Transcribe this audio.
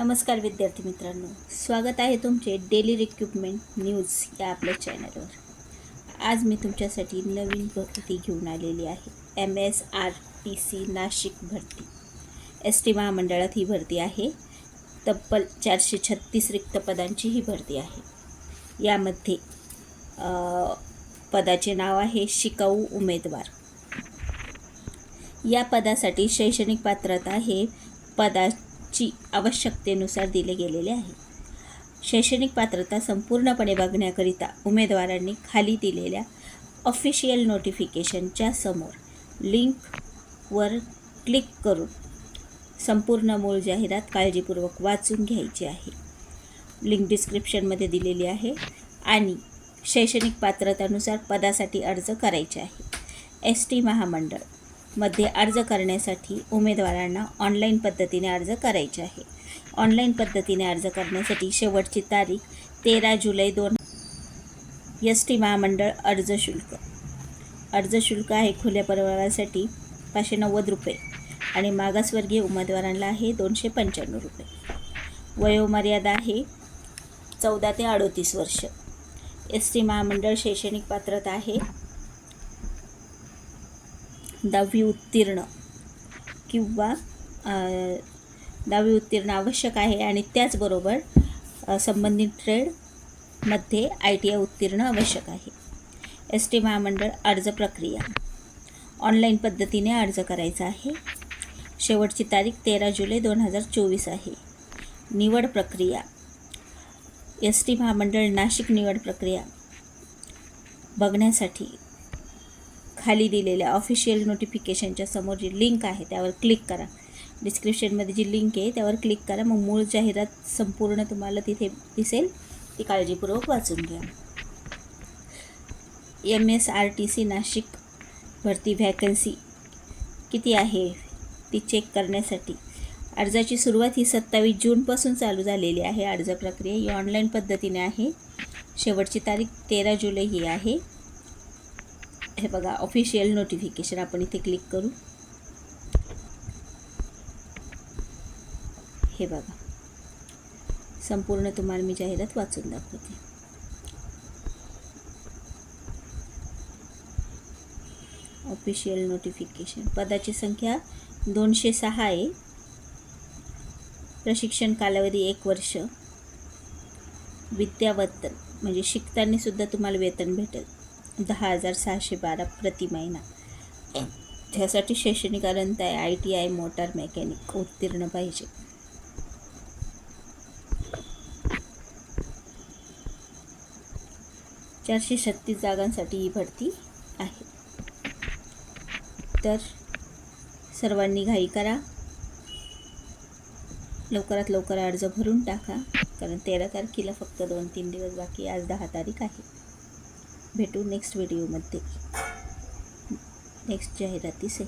नमस्कार विद्यार्थी मित्रांनो. स्वागत आहे तुमचे डेली रिक्रुटमेंट न्यूज या आपल्या चॅनलवर आज मी तुमच्यासाठी नवीन भरती घेऊन आलेली आहे. M S R T C Nashik भरती. एस टी महामंडळात ही भरती आहे. तब्बल चारशे छत्तीस रिक्त पदांची ही भरती आहे. यामध्ये पदाचे नाव आहे शिकाऊ उमेदवार. या पदासाठी शैक्षणिक पात्रता हे ची आवश्यकतेनुसार दिले गेलेले आहे. शैक्षणिक पात्रता संपूर्णपणे बघण्याकरिता उमेदवारांनी खाली दिलेल्या ऑफिशियल नोटिफिकेशनच्या समोर लिंकवर क्लिक करून संपूर्ण मूळ जाहिरात काळजीपूर्वक वाचून घ्यायची आहे. लिंक डिस्क्रिप्शनमध्ये दिलेली आहे आणि शैक्षणिक पात्रतानुसार पदासाठी अर्ज करायचे आहे. एस टी महामंडळ मध्ये अर्ज करण्यासाठी उमेदवारांना ऑनलाईन पद्धतीने अर्ज करायचे आहे. ऑनलाईन पद्धतीने अर्ज करण्यासाठी शेवटची तारीख तेरा जुलै दोन एस टी महामंडळ अर्ज शुल्क. अर्ज शुल्क आहे खुल्या प्रवर्गासाठी पाचशे नव्वद रुपये आणि मागासवर्गीय उमेदवारांना आहे दोनशे पंच्याण्णव रुपये. वयोमर्यादा आहे चौदा ते अडोतीस वर्ष. एस टी महामंडळ शैक्षणिक पात्रता आहे दहावी उत्तीर्ण किंवा दहावी उत्तीर्ण आवश्यक आहे आणि त्याचबरोबर संबंधित ट्रेडमध्ये आय टी आय उत्तीर्ण आवश्यक आहे. एस टी महामंडळ अर्ज प्रक्रिया. ऑनलाईन पद्धतीने अर्ज करायचा आहे. शेवटची तारीख तेरा जुलै दोन हजार चोवीस आहे. निवड प्रक्रिया. एस टी महामंडळ नाशिक निवड प्रक्रिया. बघण्यासाठी खाली दिलेल्या ऑफिशियल नोटिफिकेशनच्या समोर जी लिंक आहे त्यावर क्लिक करा. डिस्क्रिप्शनमध्ये जी लिंक आहे त्यावर क्लिक करा. मग मूळ जाहिरात संपूर्ण तुम्हाला तिथे दिसेल. ती काळजीपूर्वक वाचून घ्या. M S R T C Nashik भरती व्हॅकन्सी किती आहे? ती चेक करण्यासाठी. अर्जाची सुरुवात ही सत्तावीस जूनपासून चालू झालेली आहे. अर्ज प्रक्रिया ही ऑनलाईन पद्धतीने आहे. शेवटची तारीख तेरा जुलै ही आहे. हे बघा ऑफिशियल नोटिफिकेशन आपण इथे क्लिक करू. हे बघा. संपूर्ण तुम्हाला मी जाहिरात वाचून दाखवते. ऑफिशियल नोटिफिकेशन पदाची संख्या दोनशे सहा आहे. प्रशिक्षण कालावधी एक वर्ष. विद्यावत्तन म्हणजे शिकताना सुद्धा तुम्हाला वेतन भेटेल. दहा हजार सहाशे बारा प्रति महिना. त्यासाठी शैक्षणिक अर्हता आहे I T I motor mechanic उत्तीर्ण पाहिजे. चारशे छत्तीस जागांसाठी ही भरती आहे. तर सर्वांनी घाई करा. लवकरात लवकर अर्ज भरून टाका कारण तेरा तारखेला फक्त दोन तीन दिवस बाकी आज दहा तारीख आहे. भेटू नेक्स्ट व्हिडिओमध्ये. नेक्स्ट जाहिरातीसही